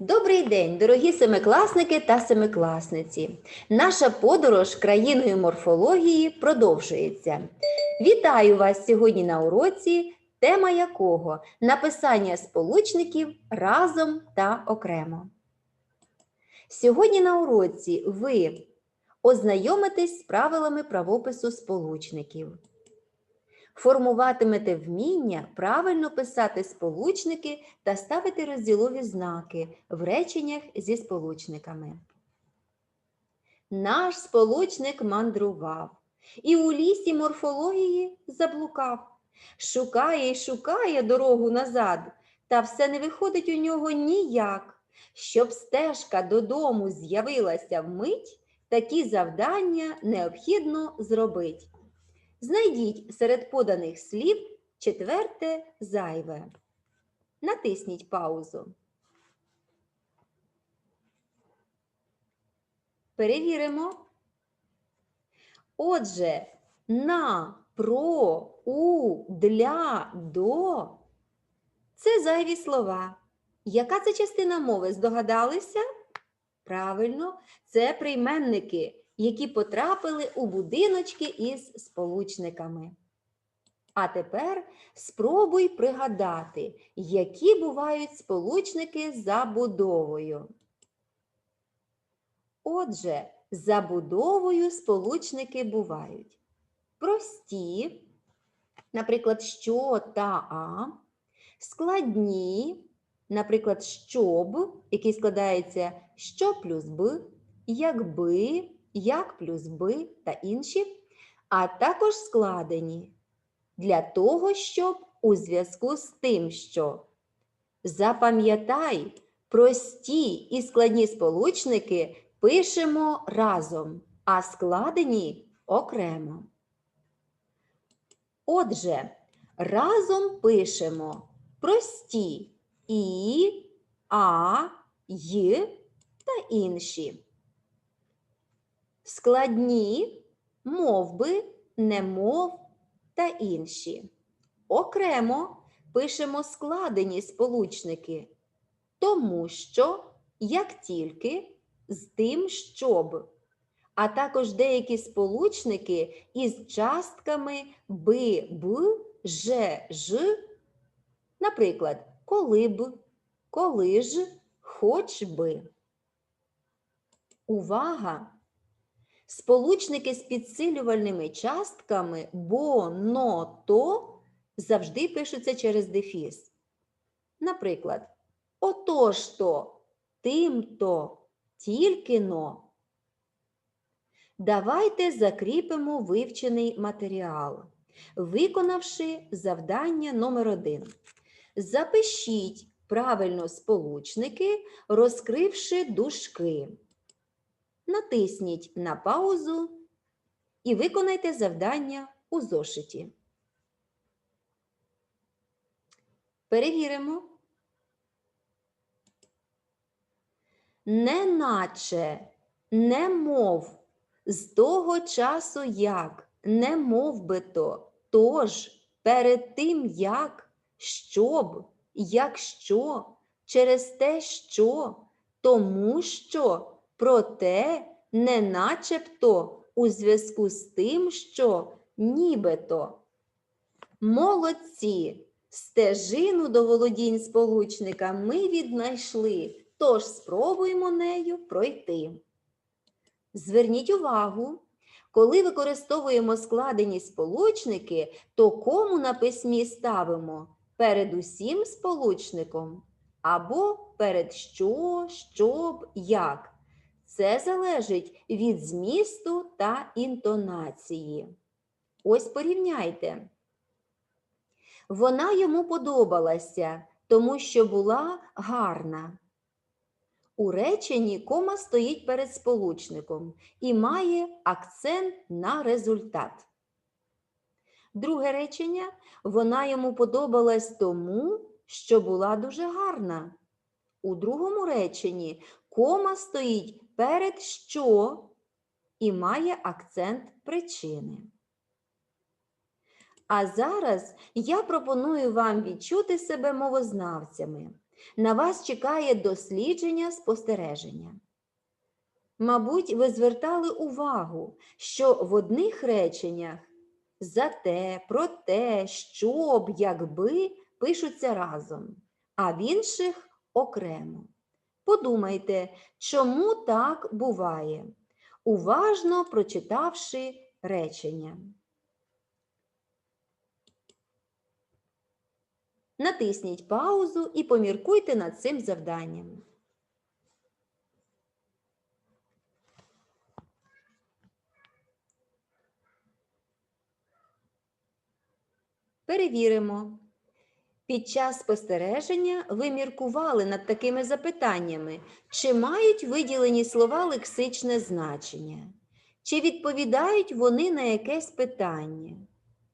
Добрий день, дорогі семикласники та семикласниці. Наша подорож країною морфології продовжується. Вітаю вас сьогодні на уроці, тема якого написання сполучників разом та окремо. Сьогодні на уроці ви ознайомитесь з правилами правопису сполучників. Формуватимете вміння правильно писати сполучники та ставити розділові знаки в реченнях зі сполучниками. Наш сполучник мандрував і у лісі морфології заблукав. Шукає й шукає дорогу назад, та все не виходить у нього ніяк. Щоб стежка додому з'явилася вмить, такі завдання необхідно зробить. Знайдіть серед поданих слів четверте зайве. Натисніть паузу. Перевіримо. Отже, на, про, у, для, до це зайві слова. Яка це частина мови? Здогадалися? Правильно, це прийменники які потрапили у будиночки із сполучниками. А тепер спробуй пригадати, які бувають сполучники за будовою. Отже, за будовою сполучники бувають прості, наприклад, що та а, складні, наприклад, щоб, який складається що плюс б, якби, як плюс би та інші, а також складені для того, щоб у зв'язку з тим, що запам'ятай, прості і складні сполучники пишемо разом, а складені окремо. Отже, разом пишемо прості і, а, й та інші складні, мовби, немов та інші. Окремо пишемо складені сполучники, тому що, як тільки, з тим, щоб, а також деякі сполучники із частками би, б, же, ж, наприклад, коли б, коли ж, хоч би. Увага! Сполучники з підсилювальними частками бо, но, то завжди пишуться через дефіс. Наприклад, отож то, тим то, тільки но. Давайте закріпимо вивчений матеріал, виконавши завдання номер 1 Запишіть правильно сполучники, розкривши дужки натисніть на паузу і виконайте завдання у зошиті. Перевіримо. Неначе, немов, з того часу як, не мов то, тож, перед тим як, щоб, якщо, через те, що, тому що. Проте, не начебто у зв'язку з тим, що нібито. Молодці! Стежину до володінь сполучника ми віднайшли, тож спробуємо нею пройти. Зверніть увагу, коли використовуємо складені сполучники, то кому на письмі ставимо перед усім сполучником або перед що, щоб, як. Це залежить від змісту та інтонації. Ось порівняйте. Вона йому подобалася, тому що була гарна. У реченні кома стоїть перед сполучником і має акцент на результат. Друге речення вона йому подобалась тому, що була дуже гарна. У другому реченні кома стоїть перед що і має акцент причини. А зараз я пропоную вам відчути себе мовознавцями. На вас чекає дослідження спостереження. Мабуть, ви звертали увагу, що в одних реченнях зате, проте, щоб, якби пишуться разом, а в інших окремо. Подумайте, чому так буває, уважно прочитавши речення. Натисніть паузу і поміркуйте над цим завданням. Перевіримо. Під час спостереження ви міркували над такими запитаннями, чи мають виділені слова лексичне значення, чи відповідають вони на якесь питання,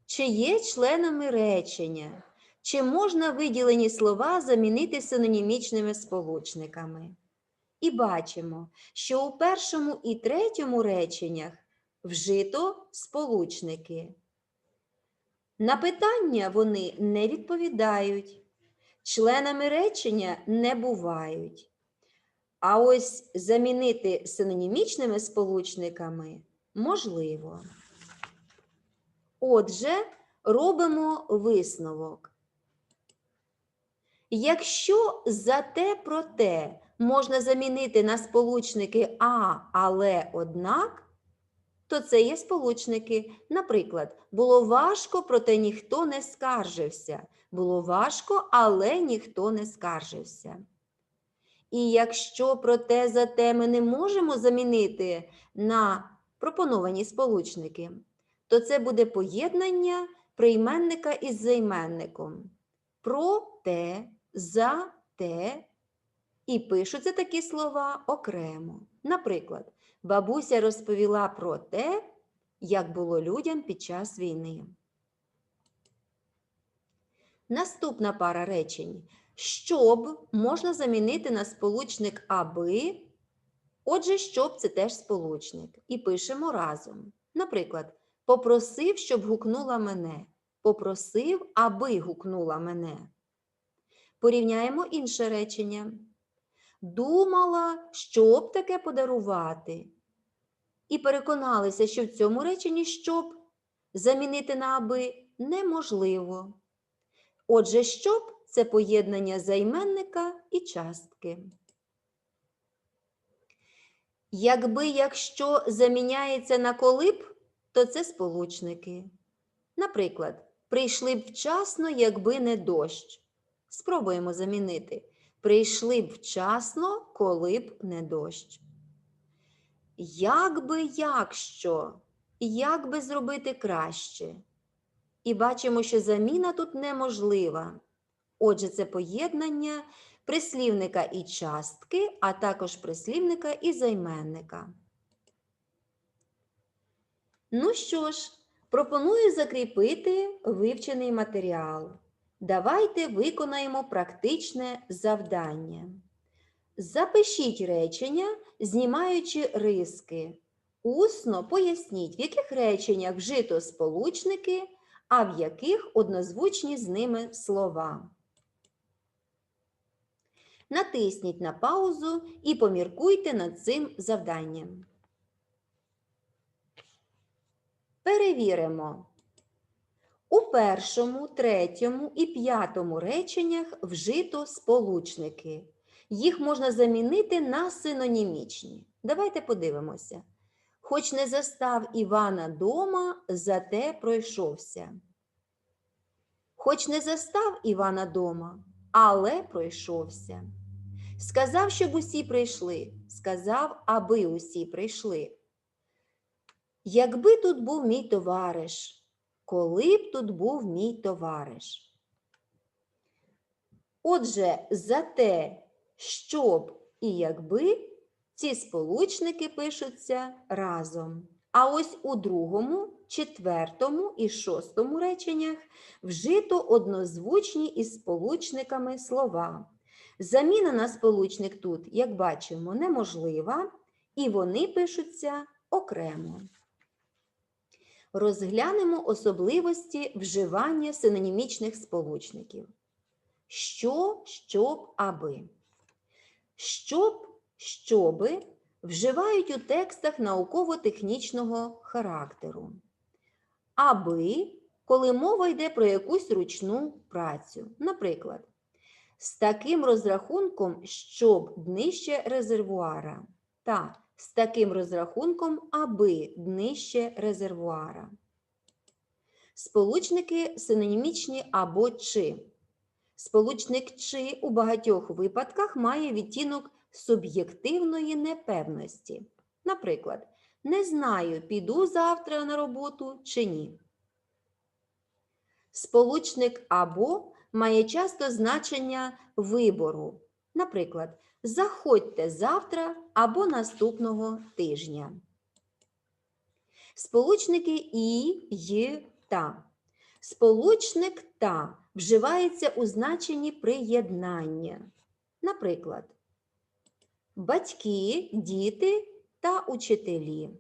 чи є членами речення, чи можна виділені слова замінити синонімічними сполучниками. І бачимо, що у першому і третьому реченнях вжито сполучники. На питання вони не відповідають, членами речення не бувають. А ось замінити синонімічними сполучниками можливо. Отже, робимо висновок. Якщо зате проте можна замінити на сполучники а, але однак, то це є сполучники. Наприклад, було важко, проте ніхто не скаржився. Було важко, але ніхто не скаржився. І якщо проте зате ми не можемо замінити на пропоновані сполучники, то це буде поєднання прийменника із займенником. Проте, за те, і пишуться такі слова окремо. Наприклад, бабуся розповіла про те, як було людям під час війни. Наступна пара речень. Щоб можна замінити на сполучник аби. Отже, щоб це теж сполучник. І пишемо разом. Наприклад, попросив, щоб гукнула мене. Попросив, аби гукнула мене. Порівняємо інше речення. Думала, щоб таке подарувати. І переконалися, що в цьому реченні щоб замінити на аби неможливо. Отже, щоб це поєднання займенника і частки. Якби якщо заміняється на коли б, то це сполучники. Наприклад, прийшли б вчасно, якби не дощ. Спробуємо замінити. Прийшли б вчасно, коли б не дощ. Як би якщо, як би зробити краще? І бачимо, що заміна тут неможлива. Отже, це поєднання прислівника і частки, а також прислівника і займенника. Ну що ж, пропоную закріпити вивчений матеріал. Давайте виконаємо практичне завдання. Запишіть речення, знімаючи риски. Усно поясніть, в яких реченнях вжито сполучники, а в яких однозвучні з ними слова. Натисніть на паузу і поміркуйте над цим завданням. Перевіримо. У першому, третьому і п'ятому реченнях вжито сполучники. Їх можна замінити на синонімічні. Давайте подивимося. Хоч не застав Івана дома, зате пройшовся. Хоч не застав Івана дома, але пройшовся. Сказав, щоб усі прийшли, сказав, аби усі прийшли. Якби тут був мій товариш, коли б тут був мій товариш. Отже, за те, щоб і якби ці сполучники пишуться разом. А ось у другому, четвертому і шостому реченнях вжито однозвучні із сполучниками слова. Заміна на сполучник тут, як бачимо, неможлива, і вони пишуться окремо. Розглянемо особливості вживання синонімічних сполучників. Що, щоб, аби. Щоб, щоби вживають у текстах науково-технічного характеру. Аби, коли мова йде про якусь ручну працю. Наприклад, з таким розрахунком, щоб днище резервуара. Та з таким розрахунком, аби днище резервуара. Сполучники синонімічні або чи. Сполучник чи у багатьох випадках має відтінок суб'єктивної непевності. Наприклад, не знаю, піду завтра на роботу чи ні. Сполучник або має часто значення вибору. Наприклад, заходьте завтра або наступного тижня. Сполучники і, й, та. Сполучник та вживається у значенні приєднання. Наприклад, батьки, діти та учителі,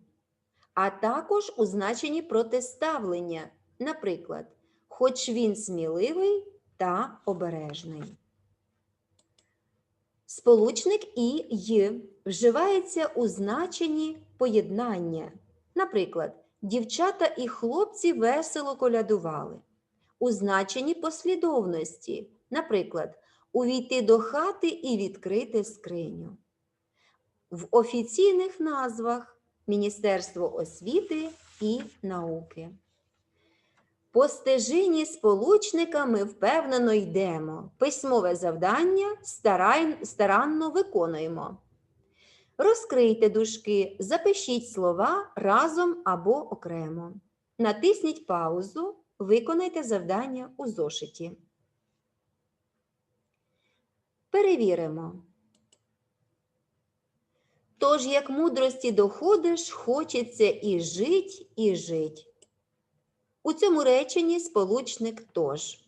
а також у значенні протиставлення. Наприклад, хоч він сміливий та обережний. Сполучник і й вживається у значенні поєднання. Наприклад, дівчата і хлопці весело колядували. У значенні послідовності. Наприклад, увійти до хати і відкрити скриню. В офіційних назвах Міністерство освіти і науки. По стежині сполучника ми впевнено йдемо. Письмове завдання старанно виконуємо. Розкрийте дужки, запишіть слова разом або окремо. Натисніть паузу, виконайте завдання у зошиті. Перевіримо. Тож, як мудрості доходиш, хочеться і жить, і жить. У цьому реченні сполучник тож.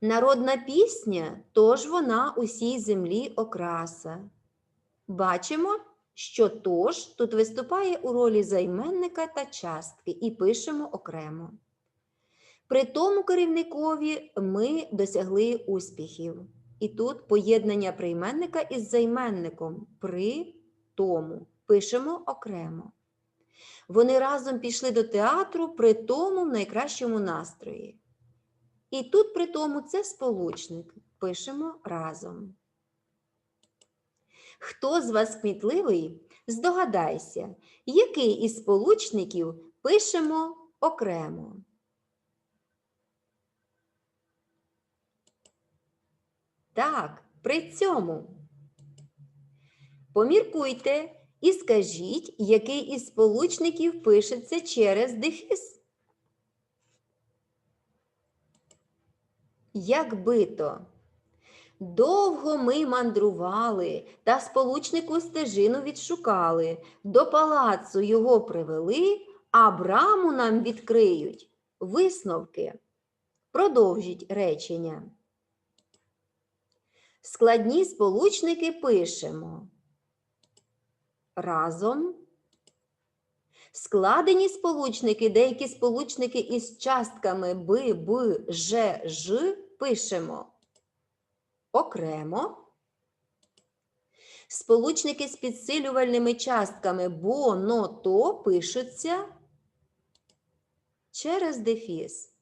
Народна пісня, тож вона усій землі окраса. Бачимо, що тож тут виступає у ролі займенника та частки і пишемо окремо. При тому керівникові ми досягли успіхів. І тут поєднання прийменника із займенником при тому пишемо окремо. Вони разом пішли до театру при тому в найкращому настрої. І тут при тому це сполучник. Пишемо разом. Хто з вас кмітливий, здогадайся, який із сполучників пишемо окремо. Так, при цьому. Поміркуйте і скажіть, який із сполучників пишеться через дефіс. Якби то. Довго ми мандрували, та сполучнику стежину відшукали, до палацу його привели, а браму нам відкриють. Висновки. Продовжіть речення. Складні сполучники пишемо. Разом. Складені сполучники, деякі сполучники із частками б, б, ж, ж пишемо окремо. Сполучники з підсилювальними частками бо, но, то пишуться через дефіс.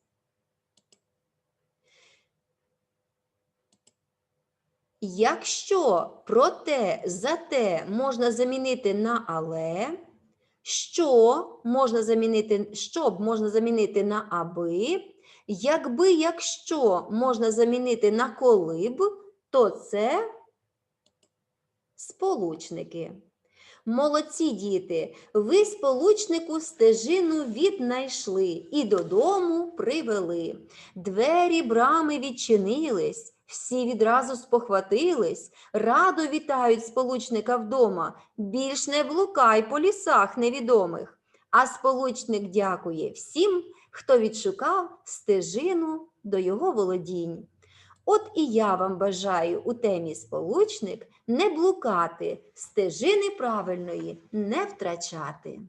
Якщо проте, зате можна замінити на але, що можна замінити, щоб можна замінити на аби, якби якщо можна замінити на коли б, то це сполучники. Молодці діти, ви сполучнику стежину віднайшли і додому привели. Двері брами відчинились. Всі відразу спохватились, радо вітають сполучника вдома. Більш не блукай по лісах невідомих. А сполучник дякує всім, хто відшукав стежину до його володінь. От і я вам бажаю у темі сполучник не блукати, стежини правильної не втрачати.